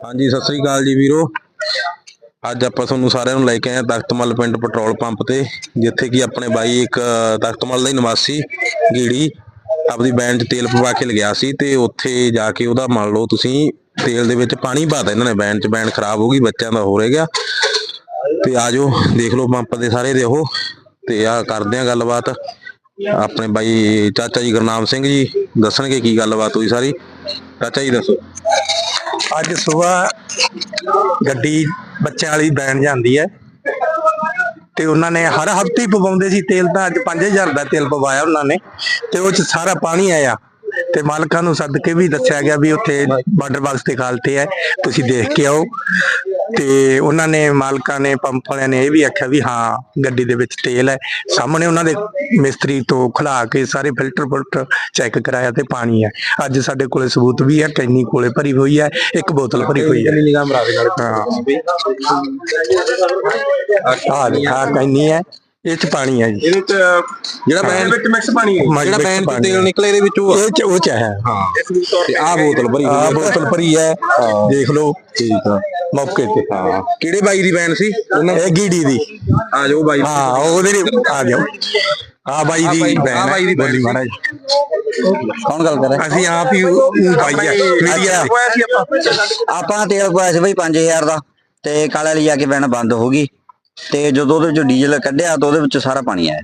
ਹਾਂਜੀ, ਸਤਿ ਸ੍ਰੀ ਅਕਾਲ ਜੀ ਵੀਰੋ। ਅੱਜ ਆਪਾਂ ਤੁਹਾਨੂੰ ਸਾਰਿਆਂ ਨੂੰ ਲੈ ਕੇ ਆਏ ਹਾਂ ਤਖਤਮਲ ਪਿੰਡ ਪੈਟਰੋਲ ਪੰਪ ਤੇ, ਜਿੱਥੇ ਕਿ ਆਪਣੇ ਬਾਈ ਇੱਕ ਤਖਤਮਲ ਦਾ ਹੀ ਨਿਵਾਸੀ ਗੀੜੀ ਆਪਦੀ ਬੈਨ 'ਚ ਤੇਲ ਪਵਾ ਕੇ ਲਗਿਆ ਸੀ ਤੇ ਉੱਥੇ ਜਾ ਕੇ ਉਹਦਾ ਮੰਨ ਲਓ ਤੁਸੀਂ ਤੇਲ ਦੇ ਵਿੱਚ ਪਾਣੀ ਪਾਤਾ ਇਹਨਾਂ ਨੇ ਬੈਨ 'ਚ ਬੈਨ ਖਰਾਬ ਹੋ ਗਈ, ਬੱਚਿਆਂ ਦਾ ਹੋ ਰਿਹਾ ਗਿਆ। ਤੇ ਆਜੋ ਦੇਖ ਲਓ ਪੰਪ ਦੇ ਸਾਰੇ ਦੇ ਉਹ, ਤੇ ਆ ਕਰਦੇ ਆ ਗੱਲਬਾਤ। ਆਪਣੇ ਬਾਈ ਚਾਚਾ ਜੀ ਗੁਰਨਾਮ ਸਿੰਘ ਜੀ, ਦੱਸਣਗੇ ਕੀ ਗੱਲਬਾਤ ਹੋਈ ਸਾਰੀ। ਚਾਚਾ ਜੀ ਦੱਸੋ। ਅੱਜ ਸਵੇਰ ਗੱਡੀ ਬੱਚਿਆਂ ਵਾਲੀ ਬੈਣ ਜਾਂਦੀ ਹੈ ਤੇ ਉਹਨਾਂ ਨੇ ਹਰ ਹਫ਼ਤੇ ਪਵਾਉਂਦੇ ਸੀ ਤੇਲ ਤਾਂ ਅੱਜ 5000 ਦਾ ਤੇਲ ਪਵਾਇਆ ਉਹਨਾਂ ਨੇ ਤੇ ਉਹ ਚ ਸਾਰਾ ਪਾਣੀ ਆਇਆ ਤੇ ਮਾਲਕਾਂ ਨੂੰ ਸੱਦ ਕੇ ਵੀ ਦੱਸਿਆ ਗਿਆ ਵੀ ਉੱਥੇ ਬਾਰਡਰ ਬਾਕਸ ਤੇ ਖਾਲਤੇ ਹੈ, ਤੁਸੀਂ ਦੇਖ ਕੇ ਆਓ। ਤੇ ਉਹਨਾਂ ਨੇ ਮਾਲਕਾਂ ਨੇ, ਪੰਪ ਵਾਲਿਆਂ ਨੇ ਇਹ ਵੀ ਆਖਿਆ ਵੀ ਹਾਂ, ਗੱਡੀ ਦੇ ਵਿੱਚ ਤੇਲ ਹੈ। ਸਾਹਮਣੇ ਉਹਨਾਂ ਦੇ ਮਿਸਤਰੀ ਤੋਂ ਖਲਾ ਕੇ ਸਾਰੇ ਫਿਲਟਰ ਫਿਲਟਰ ਚੈੱਕ ਕਰਾਇਆ ਤੇ ਪਾਣੀ ਹੈ। ਅੱਜ ਸਾਡੇ ਕੋਲੇ ਸਬੂਤ ਵੀ ਹੈ ਕੈਨੀ ਕੋਲੇ ਭਰੀ ਹੋਈ ਹੈ, ਇੱਕ ਬੋਤਲ ਭਰੀ ਹੋਈ ਹੈ। ਨਿਗਾਹ ਮਰਾ ਨਾਲ ਹਾਂ ਆ ਕੈਨੀ ਹੈ। ਇਹ ਚ ਪਾਣੀ ਹੈ ਜੀ। ਇਹਦੇ ਚ ਜਿਹੜਾ ਬੈਨ ਵਿੱਚ ਮਿਕਸ ਪਾਣੀ ਹੈ। ਜਿਹੜਾ ਬੈਨ ਚ ਤੇਲ ਨਿਕਲੇ ਇਹਦੇ ਵਿੱਚੋਂ ਇਹ ਚ ਉਹ ਚ ਹੈ। ਹਾਂ। ਤੇ ਆਹ ਬੋਤਲ ਭਰੀ ਹੋਈ ਆ ਹੈ। ਬੋਤਲ ਭਰੀ ਹੈ। ਦੇਖ ਲਓ। ਠੀਕ ਆ। ਮੌਕੇ ਤੇ। ਹਾਂ। ਕਿਹੜੇ ਬਾਈ ਦੀ ਬੈਨ ਸੀ? ਉਹਨਾਂ ਇਹ ਗੀੜੀ ਦੀ। ਆ ਜਾਓ ਬਾਈ। ਹਾਂ ਉਹਦੇ ਲਈ ਆ ਜਾਓ। ਆ ਬਾਈ ਦੀ ਭੈਣ ਆਹ ਬਾਈ ਦੀ ਬੋਲੀ ਮਹਾਰਾਜ। ਕੌਣ ਗੱਲ ਕਰ ਰਿਹਾ? ਅਸੀਂ ਆਪ ਹੀ ਉਹ ਪਾਈ ਹੈ ਮੀਡੀਆ ਆਪਾਂ? ਤੇਲ ਪਾਇਆ ਸੀ ਬਈ 5000 ਦਾ। ਤੇ ਕਾਲੇ ਵਾਲੀ ਜਾ ਕੇ ਬੈਣ ਬੰਦ ਹੋ ਗਈ। ਤੇ ਜਦੋਂ ਉਹਦੇ ਵਿੱਚੋਂ ਡੀਜ਼ਲ ਕੱਢਿਆ ਤਾਂ ਉਹਦੇ ਵਿੱਚ ਸਾਰਾ ਪਾਣੀ ਆਇਆ।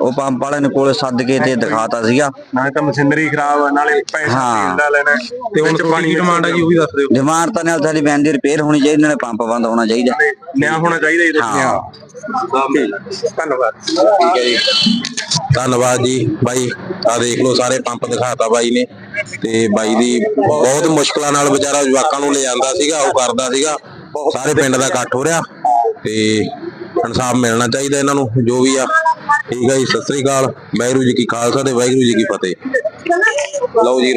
ਉਹ ਪੰਪ ਵਾਲੇ ਨੇ ਕੋਲੇ ਸੱਦ ਕੇ ਤੇ ਦਿਖਾਤਾ ਸੀਗਾ। ਨਾਲੇ ਤਾਂ ਮਸ਼ੀਨਰੀ ਖਰਾਬ ਨਾਲੇ ਪੈਸਾ ਹਾਂ। ਤੇਲ ਦਾ ਲੈਣਾ। ਤੇ ਹੁਣ ਪਾਣੀ ਦੀ ਡਿਮਾਂਡ ਆ ਜੀ ਉਹ ਵੀ ਦੱਸ ਦਿਓ। ਡਿਮਾਂਡ ਤਾਂ ਨਾਲ ਸਾਡੀ ਬੈਨ ਦੀ ਰਿਪੇਅਰ ਹੋਣੀ ਚਾਹੀਦੀ ਨਾਲੇ ਪੰਪ ਬੰਦ ਹੋਣਾ ਚਾਹੀਦਾ। ਨਿਆ ਹੋਣਾ ਚਾਹੀਦਾ ਜੀ ਹਾਂ। ਧੰਨਵਾਦ। ਠੀਕ ਹੈ ਜੀ। ਧੰਨਵਾਦ ਜੀ ਬਾਈ। ਆ ਦੇਖ ਲਓ ਸਾਰੇ ਪੰਪ ਦਿਖਾਤਾ ਬਾਈ ਨੇ। ਤੇ ਬਾਈ ਦੀ ਬਹੁਤ ਮੁਸ਼ਕਲਾਂ ਨਾਲ ਵਿਚਾਰਾ ਜਵਾਕਾਂ ਨੂੰ ਲੈ ਜਾਂਦਾ ਸੀਗਾ ਉਹ ਕਰਦਾ ਸੀਗਾ। ਸਾਰੇ ਪਿੰਡ ਦਾ ਇਕੱਠ ਹੋ ਰਿਹਾ। ਤੇ ਇਨਸਾਫ ਮਿਲਣਾ ਚਾਹੀਦਾ ਇਹਨਾਂ ਨੂੰ, ਜੋ ਵੀ ਆ। ਠੀਕ ਹੈ ਜੀ, ਸਤਿ ਸ੍ਰੀ ਅਕਾਲ। ਵਾਹਿਗੁਰੂ ਜੀ ਕੀ ਖਾਲਸਾ ਤੇ ਵਾਹਿਗੁਰੂ ਜੀ ਕੀ ਫਤਿਹ। ਲਓ ਜੀ।